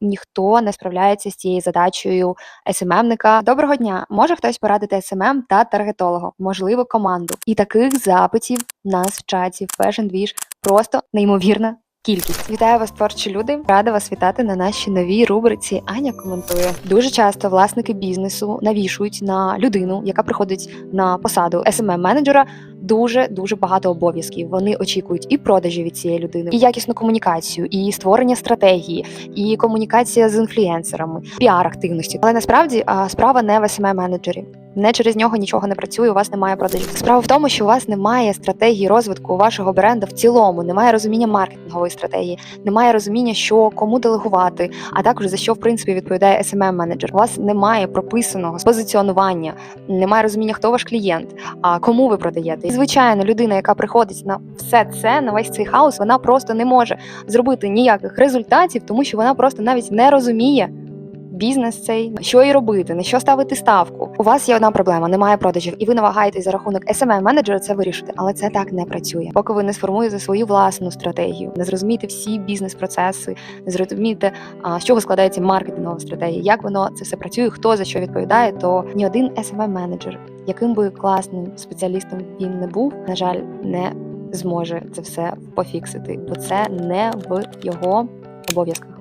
ніхто не справляється з цією задачею СММника. Доброго дня! Може хтось порадити СММ та таргетолога, можливо, команду. І таких запитів в нас в чаті в Fashion Двіж просто неймовірна. Кількість вітаю вас, творчі люди. Рада вас вітати на нашій новій рубриці. Аня коментує. Дуже часто власники бізнесу навішують на людину, яка приходить на посаду smm менеджера дуже дуже багато обов'язків. Вони очікують і продажі від цієї людини, і якісну комунікацію, і створення стратегії, і комунікація з інфлюенсерами, піар активності. Але насправді справа не в smm менеджері. Не через нього нічого не працює, у вас немає продажів. Справа в тому, що у вас немає стратегії розвитку вашого бренду в цілому, немає розуміння маркетингової стратегії, немає розуміння, що кому делегувати, а також за що в принципі відповідає smm менеджер У вас немає прописаного позиціонування, немає розуміння, хто ваш клієнт, а кому ви продаєте. І звичайно, людина, яка приходить на все це, на весь цей хаос, вона просто не може зробити ніяких результатів, тому що вона просто навіть не розуміє бізнес цей, що і робити, на що ставити ставку. У вас є одна проблема, немає продажів, і ви намагаєтесь за рахунок smm менеджера це вирішити, але це так не працює. Поки ви не сформуєте свою власну стратегію, не зрозумієте всі бізнес-процеси, не зрозумієте, з чого складається маркетингова стратегія, як воно це все працює, хто за що відповідає, то ні один smm менеджер яким би класним спеціалістом він не був, на жаль, не зможе це все пофіксити, бо це не в його обов'язках.